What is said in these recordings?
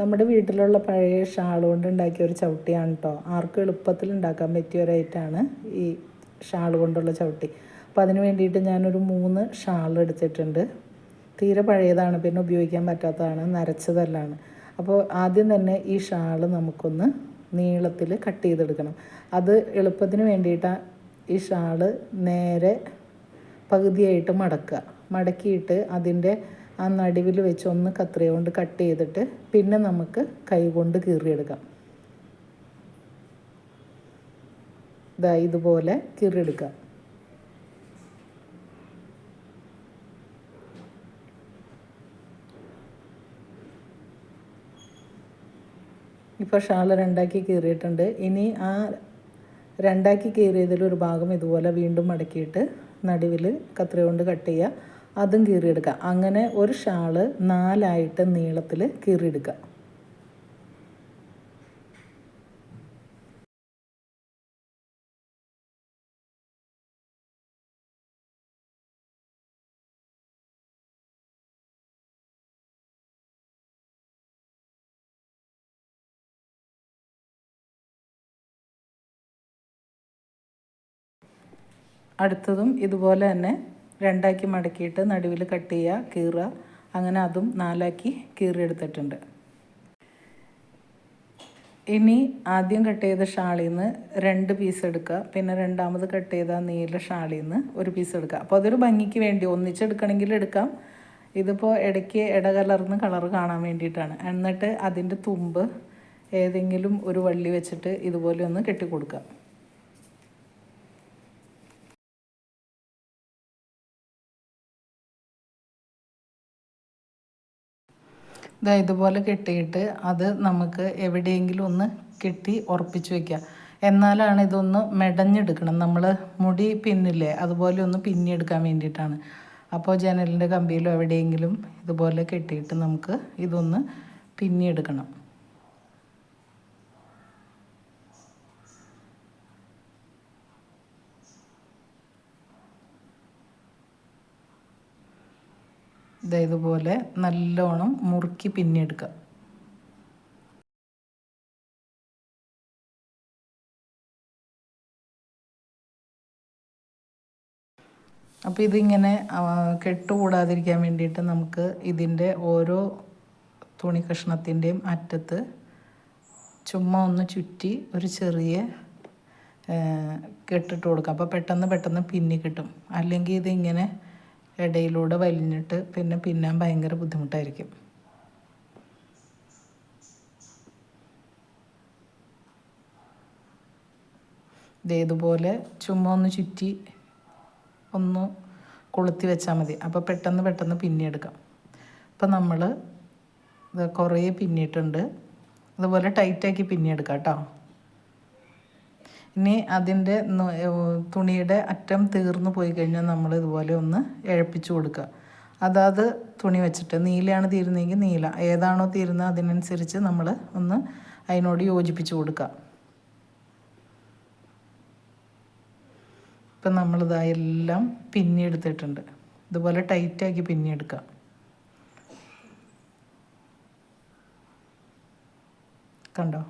നമ്മുടെ വീട്ടിലുള്ള പഴയ ഷാൾ കൊണ്ട് ഉണ്ടാക്കിയ ഒരു ചവിട്ടിയാണ് കേട്ടോ ആർക്കും എളുപ്പത്തിൽ ഉണ്ടാക്കാൻ പറ്റിയ ഒരു ഐറ്റമാണ് ഈ ഷാൾ കൊണ്ടുള്ള ചവിട്ടി. അപ്പോൾ അതിന് വേണ്ടിയിട്ട് ഞാനൊരു മൂന്ന് ഷാൾ എടുത്തിട്ടുണ്ട്. തീരെ പഴയതാണ് പിന്നെ ഉപയോഗിക്കാൻ പറ്റാത്തതാണ് നരച്ചതല്ലാണ്. അപ്പോൾ ആദ്യം തന്നെ ഈ ഷാൾ നമുക്കൊന്ന് നീളത്തിൽ കട്ട് ചെയ്തെടുക്കണം. അത് എളുപ്പത്തിന് വേണ്ടിയിട്ടാണ് ഈ ഷാൾ നേരെ പകുതിയായിട്ട് മടക്കുക. മടക്കിയിട്ട് അതിന്റെ ആ നടുവിൽ വെച്ച് ഒന്ന് കത്രിക കൊണ്ട് കട്ട് ചെയ്തിട്ട് പിന്നെ നമുക്ക് കൈ കൊണ്ട് കീറിയെടുക്കാം. ഇതാ ഇതുപോലെ കീറിയെടുക്കാം. ഇപ്പോൾ ഷാൾ രണ്ടാക്കി കീറിയിട്ടുണ്ട്. ഇനി ആ രണ്ടാക്കി കീറിയതിൽ ഒരു ഭാഗം ഇതുപോലെ വീണ്ടും മടക്കിയിട്ട് നടുവിൽ കത്രിക കൊണ്ട് കട്ട് ചെയ്യുക അതും കീറിയെടുക്കുക. അങ്ങനെ ഒരു ഷാൾ നാലായിട്ട് നീളത്തിൽ കീറിയെടുക്കുക. അടുത്തതും ഇതുപോലെ തന്നെ രണ്ടാക്കി മടക്കിയിട്ട് നടുവിൽ കട്ട് ചെയ്യുക കീറുക. അങ്ങനെ അതും നാലാക്കി കീറിയെടുത്തിട്ടുണ്ട്. ഇനി ആദ്യം കട്ട് ചെയ്ത ഷാളിൽ നിന്ന് രണ്ട് പീസ് എടുക്കുക. പിന്നെ രണ്ടാമത് കട്ട് ചെയ്ത നീല ഷാളിൽ നിന്ന് ഒരു പീസ് എടുക്കുക. അപ്പോൾ അതൊരു ഭംഗിക്ക് വേണ്ടി ഒന്നിച്ചെടുക്കണമെങ്കിൽ എടുക്കാം. ഇതിപ്പോൾ ഇടയ്ക്ക് ഇടകലർന്ന് കളർ കാണാൻ വേണ്ടിയിട്ടാണ്. എന്നിട്ട് അതിന്റെ തുമ്പ് ഏതെങ്കിലും ഒരു വള്ളി വെച്ചിട്ട് ഇതുപോലെ ഒന്ന് കെട്ടിക്കൊടുക്കുക. ഇതാ ഇതുപോലെ കെട്ടിയിട്ട് അത് നമുക്ക് എവിടെയെങ്കിലും ഒന്ന് കെട്ടി ഉറപ്പിച്ച് വെക്കുക എന്നാലാണ് ഇതൊന്ന് മെടഞ്ഞെടുക്കണം. നമ്മൾ മുടി പിന്നില്ലേ അതുപോലെ ഒന്ന് പിന്നിയെടുക്കാൻ വേണ്ടിയിട്ടാണ്. അപ്പോൾ ജനലിന്റെ കമ്പിയിലോ എവിടെയെങ്കിലും ഇതുപോലെ കെട്ടിയിട്ട് നമുക്ക് ഇതൊന്ന് പിന്നിയെടുക്കണം. ഇതാ ഇതുപോലെ നല്ലോണം മുറുക്കി പിന്നെടുക്കുക അപ്പോൾ ഇതിങ്ങനെ കെട്ടുകൂടാതിരിക്കാൻ വേണ്ടിയിട്ട് നമുക്ക് ഇതിന്റെ ഓരോ തുണി കഷ്ണത്തിന്റെയും അറ്റത്ത് ചുമ്മാ ഒന്ന് ചുറ്റി ഒരു ചെറിയ കെട്ടിട്ട് കൊടുക്കുക. അപ്പോൾ പെട്ടെന്ന് പെട്ടെന്ന് പിന്നി കിട്ടും. അല്ലെങ്കിൽ ഇതിങ്ങനെ ഇടയിലൂടെ വലിഞ്ഞിട്ട് പിന്നെ പിന്നാൻ ഭയങ്കര ബുദ്ധിമുട്ടായിരിക്കും. ഇതേതുപോലെ ചുമ്മാ ഒന്ന് ചുറ്റി ഒന്ന് കൊളുത്തി വെച്ചാൽ മതി. അപ്പോൾ പെട്ടെന്ന് പെട്ടെന്ന് പിന്നിയെടുക്കാം അപ്പം നമ്മൾ ഇത് കുറേ പിന്നിയിട്ടുണ്ട്. അതുപോലെ ടൈറ്റാക്കി പിന്നിയെടുക്കാം കേട്ടോ. ഇനി അതിന്റെ തുണിയുടെ അറ്റം തീർന്നു പോയി കഴിഞ്ഞാൽ നമ്മൾ ഇതുപോലെ ഒന്ന് ഇഴപ്പിച്ചു കൊടുക്കുക. അതാത് തുണി വെച്ചിട്ട് നീലയാണ് തീരുന്നതെങ്കിൽ നീല. ഏതാണോ തീരുന്നത് അതിനനുസരിച്ച് നമ്മൾ ഒന്ന് അതിനോട് യോജിപ്പിച്ചു കൊടുക്കുക. ഇപ്പം നമ്മളിതാ എല്ലാം പിന്നിയെടുത്തിട്ടുണ്ട് ഇതുപോലെ ടൈറ്റാക്കി പിന്നിയെടുക്കുക കണ്ടോ?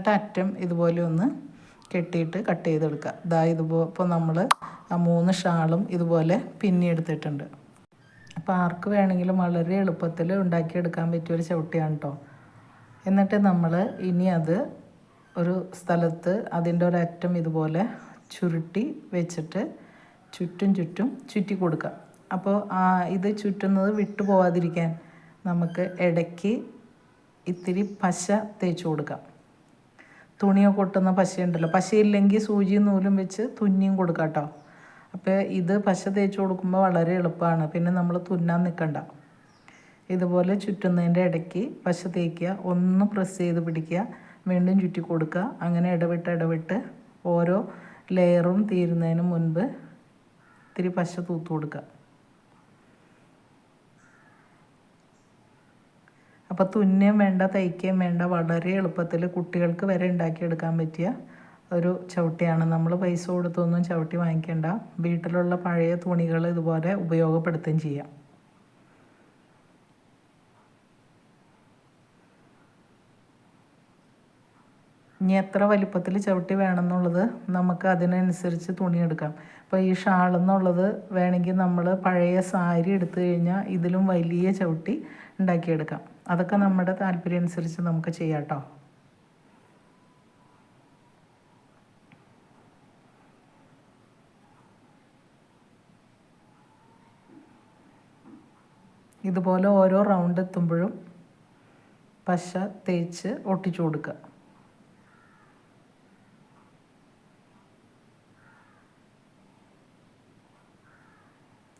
എന്നിട്ട് അറ്റം ഇതുപോലെ ഒന്ന് കെട്ടിയിട്ട് കട്ട് ചെയ്തെടുക്കുക. ഇതാ ഇതുപോലെ ഇപ്പോൾ നമ്മൾ ആ മൂന്ന് ഷാളും ഇതുപോലെ പിന്നിയെടുത്തിട്ടുണ്ട് അപ്പോൾ ആർക്ക് വേണമെങ്കിലും വളരെ എളുപ്പത്തിൽ ഉണ്ടാക്കിയെടുക്കാൻ പറ്റിയ ഒരു ചവിട്ടിയാണ് കേട്ടോ എന്നിട്ട് നമ്മൾ ഇനി അത് ഒരു സ്ഥലത്ത് അതിന്റെ ഒരറ്റം ഇതുപോലെ ചുരുട്ടി വെച്ചിട്ട് ചുറ്റും ചുറ്റും ചുറ്റി കൊടുക്കുക. അപ്പോൾ ആ ഇത് ചുറ്റുന്നത് വിട്ടു പോവാതിരിക്കാൻ നമുക്ക് ഇടയ്ക്ക് ഇത്തിരി പശ തേച്ച് കൊടുക്കാം. തുണിയൊക്കെ കൊട്ടുന്ന പശയുണ്ടല്ലോ. പശയില്ലെങ്കിൽ സൂചിയും നൂലും വെച്ച് തുന്നിയും കൊടുക്കാം കേട്ടോ. അപ്പോൾ ഇത് പശ തേച്ച് കൊടുക്കുമ്പോൾ വളരെ എളുപ്പമാണ്. പിന്നെ നമ്മൾ തുന്നാൻ നിൽക്കണ്ട. ഇതുപോലെ ചുറ്റുന്നതിന്റെ ഇടയ്ക്ക് പശ തേക്കുക ഒന്ന് പ്രസ് ചെയ്ത് പിടിക്കുക വീണ്ടും ചുറ്റി കൊടുക്കുക. അങ്ങനെ ഇടവിട്ട് ഇടവിട്ട് ഓരോ ലെയറും തീരുന്നതിന് മുൻപ് ഇത്തിരി പശ തൂത്ത് കൊടുക്കുക. അപ്പോൾ തുന്നേം വേണ്ട തയ്ക്കുകയും വേണ്ട വളരെ എളുപ്പത്തിൽ കുട്ടികൾക്ക് വരെ ഉണ്ടാക്കിയെടുക്കാൻ പറ്റിയ ഒരു ചവിട്ടിയാണ്. നമ്മൾ പൈസ കൊടുത്തൊന്നും ചവിട്ടി വാങ്ങിക്കേണ്ട. വീട്ടിലുള്ള പഴയ തുണികൾ ഇതുപോലെ ഉപയോഗപ്പെടുത്തുകയും ചെയ്യാം. ഇനി എത്ര വലിപ്പത്തിൽ ചവിട്ടി വേണമെന്നുള്ളത് നമുക്ക് അതിനനുസരിച്ച് തുണിയെടുക്കാം. അപ്പോൾ ഈ ഷാൾ എന്നുള്ളത് വേണമെങ്കിൽ നമ്മൾ പഴയ സാരി എടുത്തു കഴിഞ്ഞാൽ ഇതിലും വലിയ ചവിട്ടി ഉണ്ടാക്കിയെടുക്കാം. അതൊക്കെ നമ്മുടെ താല്പര്യം അനുസരിച്ച് നമുക്ക് ചെയ്യാം കേട്ടോ ഇതുപോലെ ഓരോ റൗണ്ട് എത്തുമ്പോഴും പശ തേച്ച് ഒട്ടിച്ചു കൊടുക്കുക.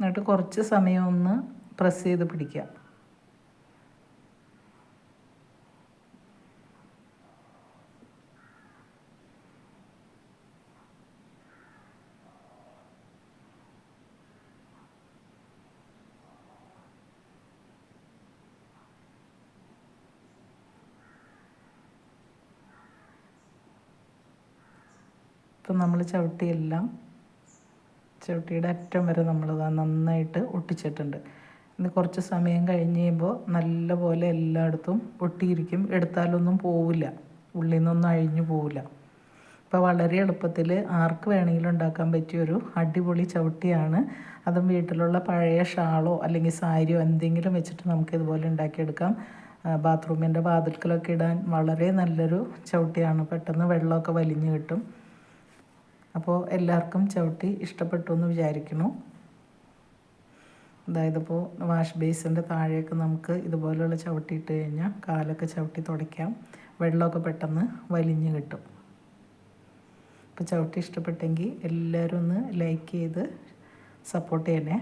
എന്നിട്ട് കുറച്ച് സമയം ഒന്ന് പ്രസ് ചെയ്ത് പിടിക്കുക. ഇപ്പം നമ്മൾ ചവിട്ടിയെല്ലാം ചവിട്ടിയുടെ അറ്റം വരെ നമ്മൾ നന്നായിട്ട് ഒട്ടിച്ചിട്ടുണ്ട്. ഇത് കുറച്ച് സമയം കഴിഞ്ഞ് കഴിയുമ്പോൾ നല്ലപോലെ എല്ലായിടത്തും ഒട്ടിയിരിക്കും. എടുത്താലൊന്നും പോവില്ല. ഉള്ളിൽ നിന്നൊന്നും അഴിഞ്ഞു പോവില്ല. അപ്പോൾ വളരെ എളുപ്പത്തിൽ ആർക്ക് വേണമെങ്കിലും ഉണ്ടാക്കാൻ പറ്റിയ ഒരു അടിപൊളി ചവിട്ടിയാണ്. അതും വീട്ടിലുള്ള പഴയ ഷാളോ അല്ലെങ്കിൽ സാരിയോ എന്തെങ്കിലും വെച്ചിട്ട് നമുക്ക് ഇതുപോലെ ഉണ്ടാക്കിയെടുക്കാം. ബാത്റൂമിന്റെ വാതിൽക്കലൊക്കെ ഇടാൻ വളരെ നല്ലൊരു ചവിട്ടിയാണ്. പെട്ടെന്ന് വെള്ളമൊക്കെ വലിഞ്ഞു കിട്ടും. അപ്പോൾ എല്ലാവർക്കും ചവിട്ടി ഇഷ്ടപ്പെട്ടു എന്ന് വിചാരിക്കുന്നു. അതായത് ഇപ്പോൾ വാഷ് ബേസിന്റെ താഴെയൊക്കെ നമുക്ക് ഇതുപോലെയുള്ള ചവിട്ടി ഇട്ട് കഴിഞ്ഞാൽ കാലൊക്കെ ചവിട്ടി തുടയ്ക്കാം. വെള്ളമൊക്കെ പെട്ടെന്ന് വലിഞ്ഞ് കിട്ടും. അപ്പോൾ ചവിട്ടി ഇഷ്ടപ്പെട്ടെങ്കിൽ എല്ലാവരും ഒന്ന് ലൈക്ക് ചെയ്ത് സപ്പോർട്ട് ചെയ്യണേ.